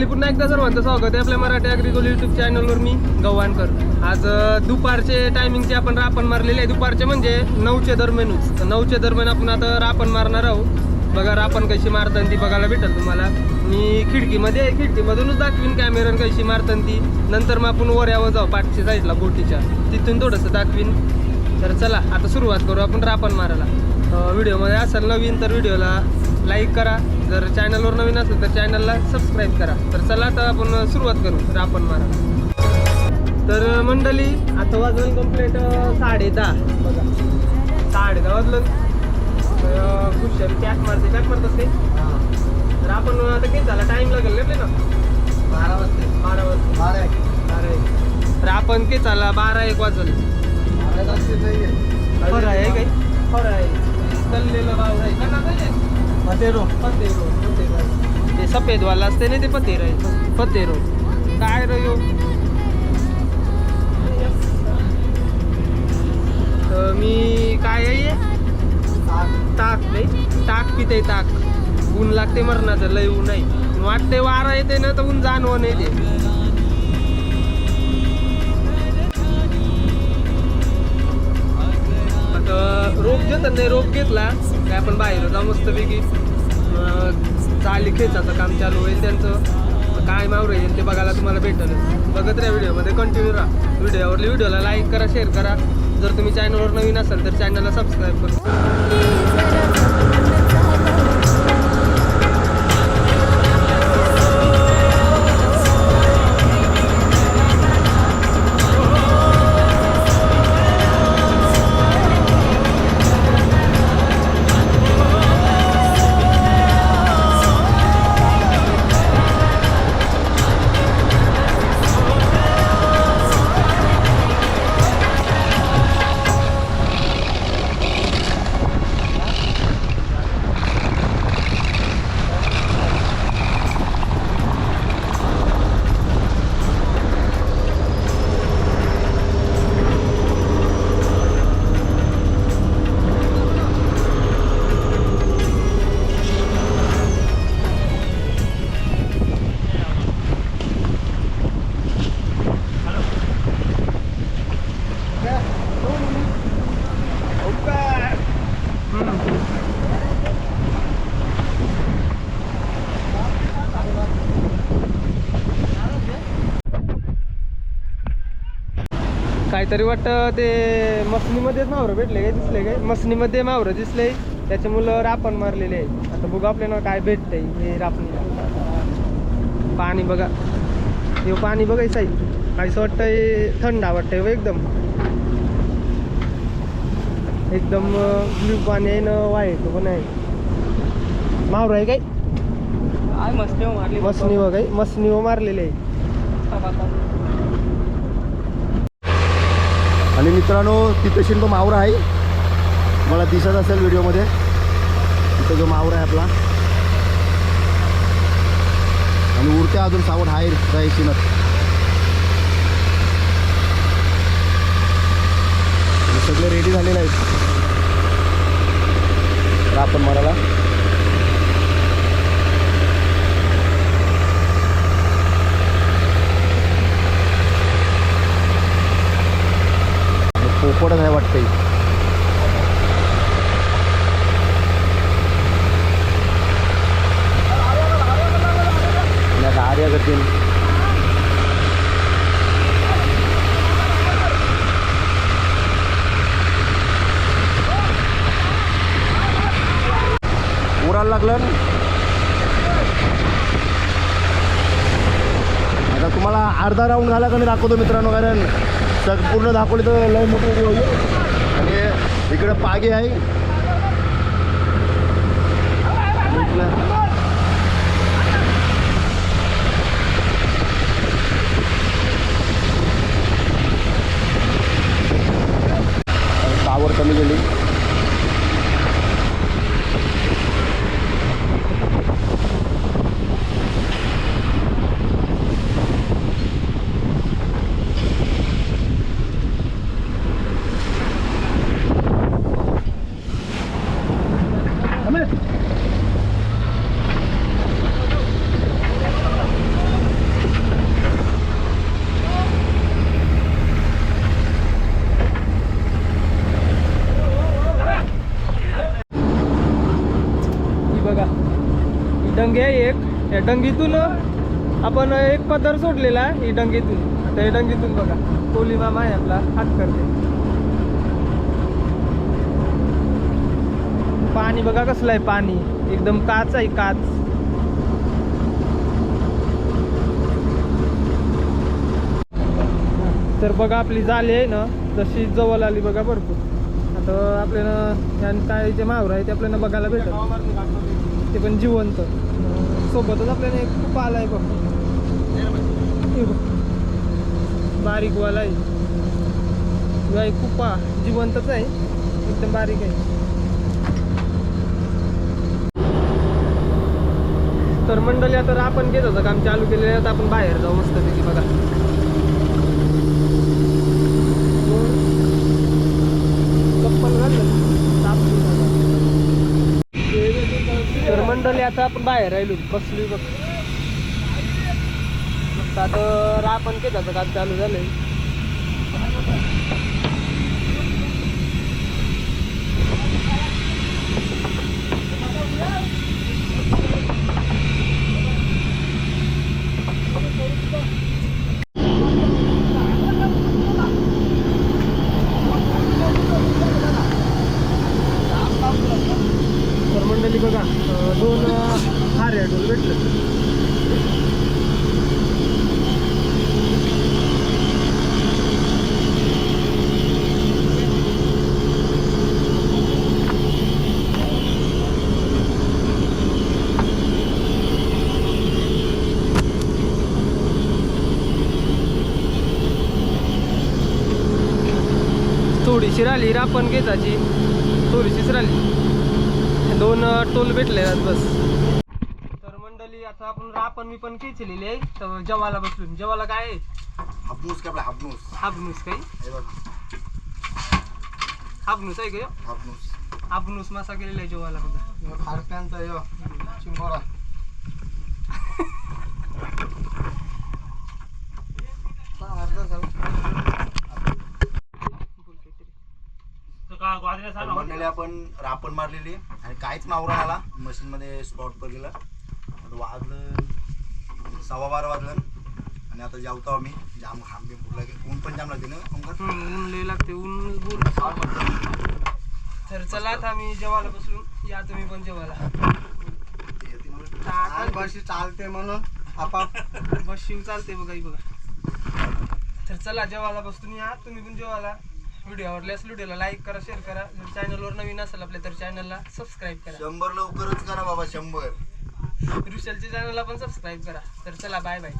मंडळी पुन्हा एकदा सर्वांचं स्वागत आहे आपल्या मराठी अग्रिकोल युट्यूब चॅनलवर मी गव्हाणकर. आज दुपारचे टायमिंगचे आपण रापण मारलेले आहे. दुपारचे म्हणजे नऊच्या दरम्यानच नऊच्या दरम्यान आपण आता रापण मारणार आहोत. बघा रापण कशी मारतात ती बघायला भेटेल तुम्हाला. मी खिडकीमध्ये आहे. खिडकीमधूनच दाखवीन कॅमेरान कशी मारतात ती. नंतर मग आपण वऱ्यावर जाऊ पाठच्या साईडला बोटीच्या. तिथून थोडंसं दाखवीन. तर चला आता सुरुवात करू आपण रापण मारायला. व्हिडिओमध्ये असेल नवीन तर व्हिडिओला लाईक करा. जर चॅनलवर नवीन असेल तर चॅनलला सबस्क्राईब करा. तर चला आता आपण सुरुवात करू. रापण मारायला तर मंडळी आता वाजलं कंप्लीट साडे दहा. बघा. साडे दहा वाजलं. तर खुशाल कॅक मारते. कॅक मारतात ते? तर आपण आता किती झाला? टाईम लागेल ना आपल्याला? बारा वाजते बारा वाजता बारा एक. बारा एक. तर आपण किती झाला? बारा एक वाजल. खरं आहे काही खरं आहे. कल्लेलं भाव आहे. का ना पतेरो. पतेरो ते सफेदवाला असते ना ते पतेर आहे. पतेरो. काय रे यो? तर मी काय आहे? ताक. नाही. ताक पिते ताक. ऊन लागते मरणाचं लय ऊन नाही वाटते वारा येते ना तर ऊन जाणवं नाही ते रोप घेतात नाही रोप घेतला. काय आपण बाहेर जाऊ मस्तपैकी. चाली खेचाचं काम चालू होईल त्यांचं. काय मावरं येईल ते बघायला तुम्हाला भेटेल. बघत राहा व्हिडिओमध्ये कंटिन्यू राहा. व्हिडिओवरली व्हिडिओला लाईक करा शेअर करा. जर तुम्ही चॅनलवर नवीन असाल तर चॅनलला सबस्क्राईब करा. काहीतरी वाटतं ते मसनीमध्येच मावरं भेटले काय दिसले काय? मसनीमध्ये मावरं दिसले त्याच्यामुळं रापण मारलेले आहे आता बघू आपल्याला काय भेटतंय हे रापणी पाणी बघा. हे पाणी बघायचं आहे काहीच वाटतंय थंड वाटतंय हो एकदम. एकदम ब्ल्यू पाणी आहे ना वाईट पण आहे. मावरं आहे काय? मस्ती मारली. मसनी बघाय मसनी मारलेले. आहे आणि मित्रांनो तिथे शिंदो मावरा आहे. मला दिसत असेल व्हिडिओमध्ये. तिथं जो मावरा आहे आपला. आणि उरत्या अजून सावड आहे रायशिनत सगळे रेडी झालेले आहेत. आपण मारायला पडत आहे वाटतंय. आर्या गतीन उरायला लागलं. आता तुम्हाला अर्धा राऊंड झाला का नाही दाखवतो मित्रांनो कारण सग पूर्ण दाखवले तर लय मोठं होईल. आणि इकडं पागे आहे इकडं- पावर कमी गेली या डंगीतून आपण एक पदर सोडलेला आहे ही डंगीतून. आता हे डंगीतून बघा. कोली मामा आहे आपला हात करते. पाणी बघा कसलं आहे पाणी. एकदम काच आहे काच. तर बघा आपली जाली आहे ना जशी जवळ आली बघा भरपूर. आता आपल्याला काय जे मावर आहे ते आपल्याला बघायला भेटत ते पण जिवंत. सोबतच आपल्याला एक खूप आला आहे बघ. बारीक वाला आहे. खूप जिवंतच आहे. एकदम बारीक आहे. तर मंडळी आता आपण घेत होतं काम चालू केलेलं. आहे आता आपण बाहेर जाऊ मस्त तिथे बघा. तर आता आपण बाहेर राहिलो बसलो बघ. आता आपण केलं काम चालू झालंय तर मंडळी बघा अं, दोन हारे डोल भेटलं. थोडीशी राहिली रापण घेताची. थोडीशीच राहिली दोन टोल भेटले बस. तर मंडळी आता आपण रापण मी पण खेचलेली आहे. तर जेवायला बसलो जेवायला काय आहे? हापनूस काय आपला? हापनूस हाबनूस काही हे हाबनूस आहे का हापनूस हाबनूस मासा केलेला आहे जेवायला बघा. खारप्यांचा यो. चिंबोरा बोल काहीतरी. मंडळी आपण रापण मारलेली आणि काहीच मावरा आला. मशीन मध्ये स्पॉट पडलेला आता वाजलं सव्वा बारा वाजलं. आणि आता जेवतो आम्ही. जाम घाम बिम फुटला की ऊन पण जाम लागते ना ऊन लय लागते. ऊन बोल तर चला आता आम्ही जेवायला बसलो या तुम्ही पण जेवायला. बशी चालते म्हणून आपाप बस शिव चालते बघा बघा. तर चला जेवायला बसतो या. तुम्ही पण जेवायला. व्हिडिओ आवडल्यास व्हिडिओला लाईक करा शेअर करा. जर चॅनलवर नवीन असेल आपल्या तर चॅनलला सबस्क्राईब करा. शंभर लवकरच करा बाबा शंभर. ऋषलच्या चॅनलला पण सबस्क्राईब करा. तर चला बाय बाय